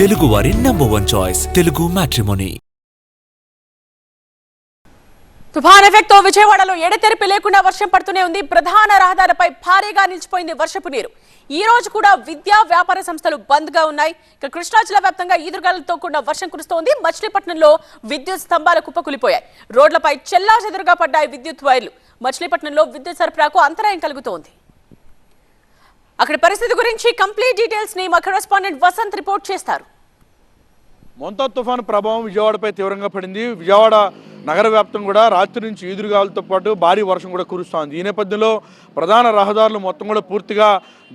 తెలుగువారి number one choice Telugu matrimony తుఫాన్ ఎఫెక్ట్తో విజయవాడలో ఎడతెరిపి లేకుండా వర్షం పడుతూనే ఉంది. ప్రధాన రహదారిపై భారీగా నిలిచిపోయింది వర్షపు నీరు. ఈ రోజు కూడా విద్యా వ్యాపార సంస్థలు బంద్గా ఉన్నాయి. ఇక కృష్ణా జిల్లా వ్యాప్తంగా ఈదురుగాలతో కూడిన వర్షం కురుస్తోంది. మచిలీపట్నంలో విద్యుత్ స్తంభాలు కుప్పకూలిపోయాయి. రోడ్లపై చెల్లా చెదురుగా పడ్డాయి విద్యుత్ వైర్లు. మచిలీపట్నంలో విద్యుత్ సరఫరాకు అంతరాయం కలుగుతోంది. అక్కడి పరిస్థితి గురించి కంప్లీట్ డీటెయిల్స్ని మా కరెస్పాండెంట్ వసంత్ రిపోర్ట్ చేస్తారు. మొంతా తుఫాను ప్రభావం విజయవాడపై తీవ్రంగా పడింది. విజయవాడ నగర వ్యాప్తం కూడా రాత్రి నుంచి ఈదురుగాలతో పాటు భారీ వర్షం కూడా కురుస్తోంది. ఈ నేపథ్యంలో ప్రధాన రహదారులు మొత్తం కూడా పూర్తిగా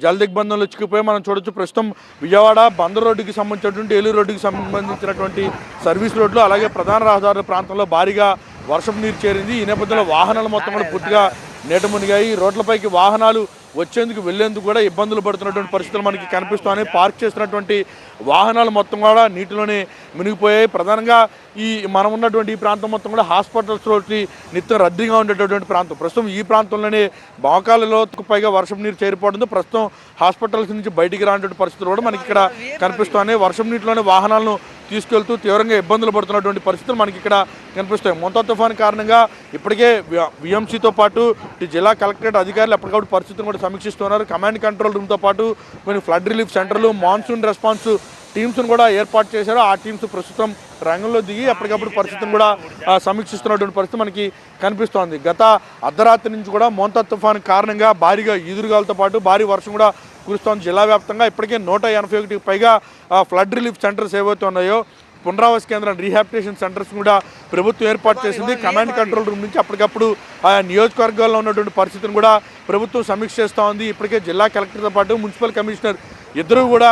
జలదిగ్బంధంలో చిక్కిపోయి మనం చూడొచ్చు ప్రస్తుతం విజయవాడ బందర్ రోడ్డుకి సంబంధించినటువంటి ఏలూరు రోడ్డుకి సంబంధించినటువంటి సర్వీస్ రోడ్లు అలాగే ప్రధాన రహదారుల ప్రాంతంలో భారీగా వర్షం నీరు చేరింది. ఈ నేపథ్యంలో వాహనాలు మొత్తం కూడా పూర్తిగా నీట మునిగాయి. రోడ్లపైకి వాహనాలు వచ్చేందుకు వెళ్ళేందుకు కూడా ఇబ్బందులు పడుతున్నటువంటి పరిస్థితులు మనకి కనిపిస్తున్నాయి. పార్క్ చేసినటువంటి వాహనాలు మొత్తం కూడా నీటిలోనే మునిగిపోయాయి. ప్రధానంగా ఈ మనం ఉన్నటువంటి ఈ ప్రాంతం మొత్తం కూడా హాస్పిటల్స్ రోడ్కి నిత్యం రద్దీగా ఉండేటటువంటి ప్రాంతం. ప్రస్తుతం ఈ ప్రాంతంలోనే బాకాలలో పైగా వర్షం నీరు చేరిపోవడంతో ప్రస్తుతం హాస్పిటల్స్ నుంచి బయటికి రానటువంటి పరిస్థితులు కూడా మనకి ఇక్కడ కనిపిస్తున్నాయి. వర్షం నీటిలోనే వాహనాలను తీసుకెళ్తూ తీవ్రంగా ఇబ్బందులు పడుతున్నటువంటి పరిస్థితులు మనకి ఇక్కడ కనిపిస్తాయి. మొంతా తుఫాన్ కారణంగా ఇప్పటికే విఎంసీతో పాటు జిల్లా కలెక్టరేట్ అధికారులు ఎప్పటికప్పుడు పరిస్థితిని కూడా సమీక్షిస్తున్నారు. కమాండ్ కంట్రోల్ రూమ్తో పాటు కొన్ని ఫ్లడ్ రిలీఫ్ సెంటర్లు మాన్సూన్ రెస్పాన్స్ టీమ్స్ను కూడా ఏర్పాటు చేశారు. ఆ టీమ్స్ ప్రస్తుతం రంగంలో దిగి ఎప్పటికప్పుడు పరిస్థితిని కూడా సమీక్షిస్తున్నటువంటి పరిస్థితి మనకి కనిపిస్తోంది. గత అర్ధరాత్రి నుంచి కూడా మోంతా తుఫాన్ కారణంగా భారీగా ఈదురుగాలతో పాటు భారీ వర్షం కూడా కురుస్తోంది జిల్లా వ్యాప్తంగా ఇప్పటికే నూట ఎనభై ఒకటికి పైగా ఫ్లడ్ రిలీఫ్ సెంటర్స్ ఏవైతే ఉన్నాయో పునరావాస కేంద్రం రీహాబిటేషన్ సెంటర్స్ కూడా ప్రభుత్వం ఏర్పాటు చేసింది. కమాండ్ కంట్రోల్ రూమ్ నుంచి అప్పటికప్పుడు ఆయా నియోజకవర్గాల్లో ఉన్నటువంటి పరిస్థితిని కూడా ప్రభుత్వం సమీక్ష చేస్తూ ఉంది. ఇప్పటికే జిల్లా కలెక్టర్తో పాటు మున్సిపల్ కమిషనర్ ఇద్దరు కూడా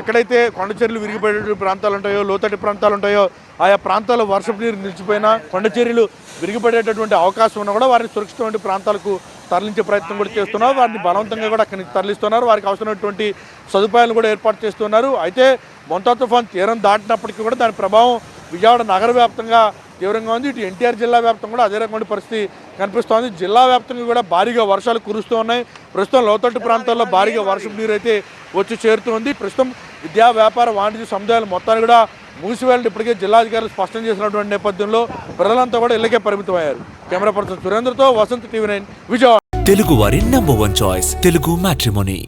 ఎక్కడైతే కొండ చర్యలు విరిగిపోయేటువంటి ప్రాంతాలు ఉంటాయో లోతటి ప్రాంతాలు ఉంటాయో ఆయా ప్రాంతాల్లో వర్షపు నీరు నిలిచిపోయినా కొండ చర్యలు విరిగిపడేటటువంటి అవకాశం ఉన్నా కూడా వారిని సురక్షితమైన ప్రాంతాలకు తరలించే ప్రయత్నం కూడా చేస్తున్నారు. వారిని బలవంతంగా కూడా అక్కడి నుంచి తరలిస్తున్నారు. వారికి అవసరమైనటువంటి సదుపాయాలు కూడా ఏర్పాటు చేస్తున్నారు. అయితే మొంతా తుఫాన్ తీరం దాటినప్పటికీ కూడా దాని ప్రభావం విజయవాడ నగర వ్యాప్తంగా తీవ్రంగా ఉంది. ఇటు ఎన్టీఆర్ జిల్లా వ్యాప్తంగా కూడా అదే రకమైన పరిస్థితి కనిపిస్తోంది. జిల్లా వ్యాప్తంగా కూడా భారీగా వర్షాలు కురుస్తూ ఉన్నాయి. ప్రస్తుతం లోతట్టు ప్రాంతాల్లో భారీగా వర్షం నీరు అయితే వచ్చి చేరుతుంది. ప్రస్తుతం విద్యా వ్యాపార వాణిజ్య సముదాయాలు మొత్తాన్ని కూడా మూసివేయాలని ఇప్పటికే జిల్లాధికారులు స్పష్టం చేసినటువంటి నేపథ్యంలో ప్రజలంతా కూడా ఇళ్ళకే పరిమితమయ్యారు. కెమెరా పర్సన్ సురేంద్రతో వసంత్ టీవీ నైన్ విజయవాడ. తెలుగువారి number one choice Telugu matrimony.